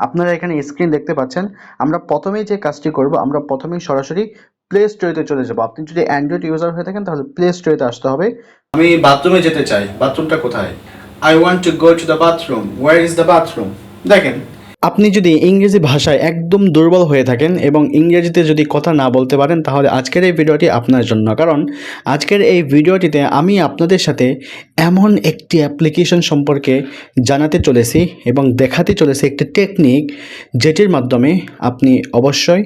আপনারা এখানে স্ক্রিন দেখতে পাচ্ছেন। আমরা প্রথমেই যে কাজটি করব, আমরা প্রথমেই সরাসরি প্লে স্টোরিতে চলে যাব। আপনি যদি অ্যান্ড্রয়েড ইউজার হয়ে থাকেন, তাহলে প্লে স্টোরিতে আসতে হবে। আমি বাথরুমে যেতে চাই। বাথরুমটা কোথায়? I want to go to the bathroom where is the bathroom দেখেন আপনি যদি ইংরেজি ভাষায় একদম দুর্বল হয়ে থাকেন এবং ইংরেজিতে যদি কথা না বলতে পারেন, তাহলে আজকের এই ভিডিওটি আপনার জন্য। কারণ আজকের এই ভিডিওটিতে আমি আপনাদের সাথে এমন একটি অ্যাপ্লিকেশন সম্পর্কে জানাতে চলেছি এবং দেখাতে চলেছি একটি টেকনিক যেটির মাধ্যমে আপনি অবশ্যই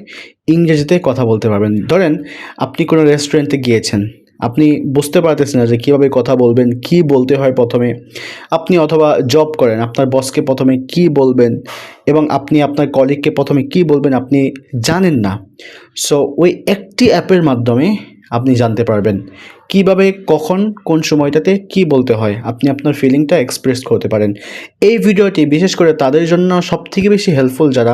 ইংরেজিতে কথা বলতে পারবেন। ধরেন, আপনি কোনো রেস্টুরেন্টে গিয়েছেন। আপনি বুঝতে পারতেছেন না যে কীভাবে কথা বলবেন, কি বলতে হয় প্রথমে। আপনি অথবা জব করেন, আপনার বসকে প্রথমে কি বলবেন এবং আপনি আপনার কলিগকে প্রথমে কি বলবেন আপনি জানেন না। সো ওই একটি অ্যাপের মাধ্যমে আপনি জানতে পারবেন। কীভাবে, কখন, কোন সময়টাতে কি বলতে হয়? আপনি আপনার ফিলিংটা এক্সপ্রেস করতে পারেন। এই ভিডিওটি বিশেষ করে তাদের জন্য সবথেকে বেশি হেল্পফুল যারা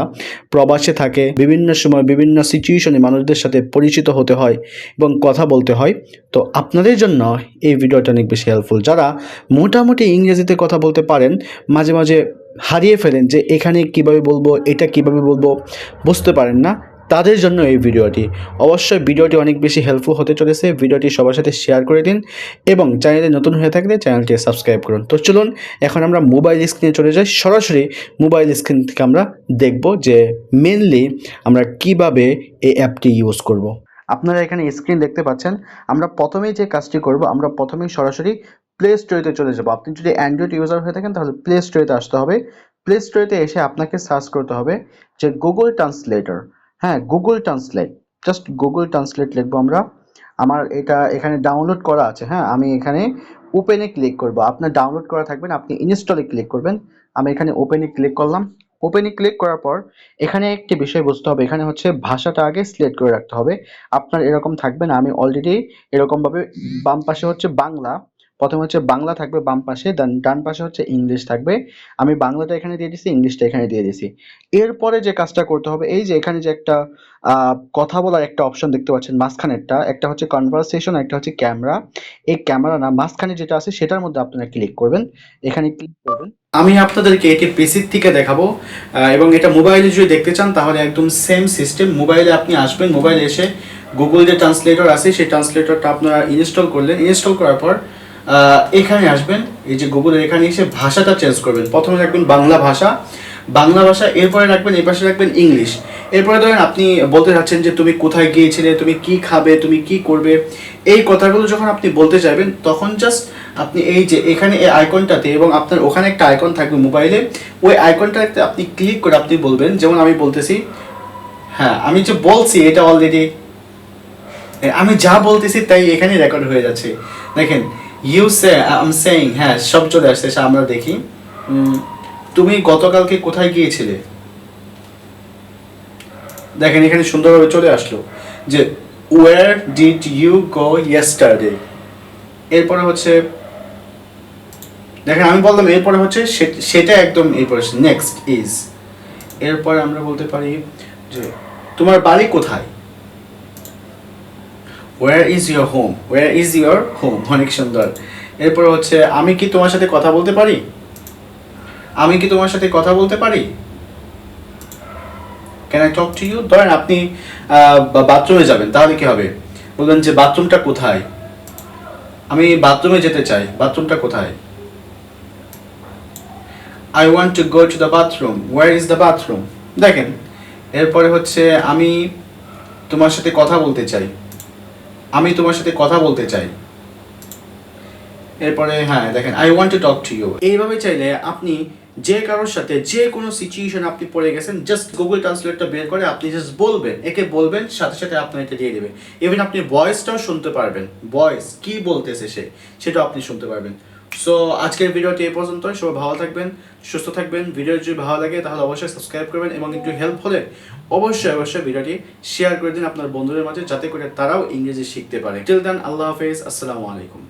প্রবাসে থাকে, বিভিন্ন সময় বিভিন্ন সিচুয়েশনে মানুষদের সাথে পরিচিত হতে হয় এবং কথা বলতে হয়, তো আপনাদের জন্য এই ভিডিওটা অনেক বেশি হেল্পফুল যারা মোটামুটি ইংরেজিতে কথা বলতে পারেন, মাঝে মাঝে হারিয়ে ফেলেন যে এখানে কীভাবে বলব, এটা কীভাবে বলব, বুঝতে পারেন না। তাদের জন্য এই ভিডিওটি। অবশ্যই ভিডিওটি অনেক বেশি হেল্পফুল হতে চলেছে। ভিডিওটি সবার সাথে শেয়ার করে দিন এবং চ্যানেলে নতুন হয়ে থাকলে চ্যানেলটি সাবস্ক্রাইব করুন। তো চলুন, এখন আমরা মোবাইল স্ক্রিনে চলে যাই। সরাসরি মোবাইল স্ক্রিন থেকে আমরা দেখব যে মেনলি আমরা কীভাবে এই অ্যাপটি ইউজ করব। আপনারা এখানে স্ক্রিন দেখতে পাচ্ছেন। আমরা প্রথমেই যে কাজটি করব, আমরা প্রথমেই সরাসরি প্লে স্টোরিতে চলে যাব। আপনি যদি অ্যান্ড্রয়েড ইউজার হয়ে থাকেন, তাহলে প্লে স্টোরিতে আসতে হবে। প্লে স্টোরিতে এসে আপনাকে সার্চ করতে হবে যে গুগল ট্রান্সলেটর হ্যাঁ Google translate just Google translate লিখব আমরা। আমার এটা এখানে ডাউনলোড করা আছে হ্যাঁ? আমি এখানে ওপেনে ক্লিক করব। আপনার ডাউনলোড করা থাকবেন আপনি ইনস্টলে ক্লিক করবেন। আমি এখানে ওপেনে ক্লিক করলাম। ওপেনে ক্লিক করার পর এখানে একটি বিষয় বুঝতে হবে। এখানে হচ্ছে ভাষাটা আগে সিলেক্ট করে রাখতে হবে। আপনার এরকম থাকবে না। আমি অলরেডি এরকমভাবে বাম পাশে হচ্ছে বাংলা প্রথমে হচ্ছে বাংলা থাকবে বাম পাশে ডান পাশে হচ্ছে ইংলিশ থাকবে। আমি বাংলাটা এখানে দিয়ে দিছি, ইংলিশটা এখানে দিয়ে দিছি। এরপরে যে কাজটা করতে হবে, এই যে এখানে যে একটা কথা বলার একটা অপশন দেখতে পাচ্ছেন মাঝখানেরটা, একটা হচ্ছে কনভারসেশন একটা হচ্ছে ক্যামেরা এই ক্যামেরা না, মাঝখানে যেটা আছে সেটার মধ্যে আপনারা ক্লিক করবেন। এখানে ক্লিক করবেন। আমি আপনাদেরকে এটি পিসির থেকে দেখাবো এবং এটা মোবাইলে যদি দেখতে চান, তাহলে একদম সেম সিস্টেম মোবাইলে আপনি আসবেন মোবাইলে এসে গুগল যে ট্রান্সলেটর আছে, সেই ট্রান্সলেটরটা আপনারা ইনস্টল করলেন। ইনস্টল করার পর এখানে আসবেন, এই যে গুগলের এখানে এসে ভাষাটা চেঞ্জ করবেন। প্রথমে রাখবেন বাংলা ভাষা। বাংলা ভাষা, এরপরে রাখবেন, এই পাশে রাখবেন ইংলিশ। এরপরে ধরেন আপনি বলতে চাচ্ছেন যে তুমি কোথায় গিয়েছিলে, তুমি কি খাবে, তুমি কি করবে? এই কথাগুলো যখন আপনি বলতে চাইবেন তখন জাস্ট আপনি এই যে এখানে এই আইকনটাতে এবং আপনার ওখানে একটা আইকন থাকবে মোবাইলে ওই আইকনটাতে আপনি ক্লিক করে আপনি বলবেন, যেমন আমি বলতেছি হ্যাঁ আমি যে বলছি এটা অলরেডি আমি যা বলতেছি তাই এখানে রেকর্ড হয়ে যাচ্ছে। দেখেন ইউ সে আম সেইং হ্যাঁ সব চলে আসছে, সে আমরা দেখি। তুমি গতকালকে কোথায় গিয়েছিলে? দেখেন, এখানে সুন্দরভাবে চলে আসলো যে where did you go yesterday এরপরে হচ্ছে, দেখেন, আমি বললাম, এরপরে হচ্ছে সেটা একদম এরপরে নেক্সট ইজ এরপরে আমরা বলতে পারি যে, তোমার বাড়ি কোথায়? Where is your home where is your home অনেক সুন্দর। এরপর হচ্ছে, আমি কি তোমার সাথে কথা বলতে পারি? আমি কি তোমার সাথে কথা বলতে পারি? Can I talk to you ধরেন আপনি বাথরুমে যাবেন, তাহলে কি হবে? বলবেন যে, বাথরুমটা কোথায়? আমি বাথরুমে যেতে চাই, বাথরুমটা কোথায়? I want to go to the bathroom where is the bathroom দেখেন, এরপরে হচ্ছে, আমি তোমার সাথে কথা বলতে চাই। আমি তোমার সাথে কথা বলতে চাই। এরপরে হ্যাঁ দেখেন I want to talk to you এইভাবে চাইলে আপনি যে কারোর সাথে যে কোনো সিচুয়েশন আপনি পড়ে গেছেন জাস্ট গুগল ট্রান্সলেটটা বের করে আপনি জাস্ট বলবেন, একে বলবেন, সাথে সাথে আপনি এটা দিয়ে দেবে। ইভেন আপনি ভয়েসটাও শুনতে পারবেন। ভয়েস কি বলতেছে সে সেটা আপনি শুনতে পারবেন। সো আজকের ভিডিওটি এই পর্যন্ত সবাই ভালো থাকবেন, সুস্থ থাকবেন। ভিডিও যদি ভালো লাগে, তাহলে অবশ্যই সাবস্ক্রাইব করবেন এবং একটু হেল্প হলে অবশ্যই অবশ্যই ভিডিওটি শেয়ার করে দিন আপনার বন্ধুদের মাঝে, যাতে করে তারাও ইংরেজি শিখতে পারে। টিল দেন আল্লাহ হাফেজ। আসসালামু আলাইকুম।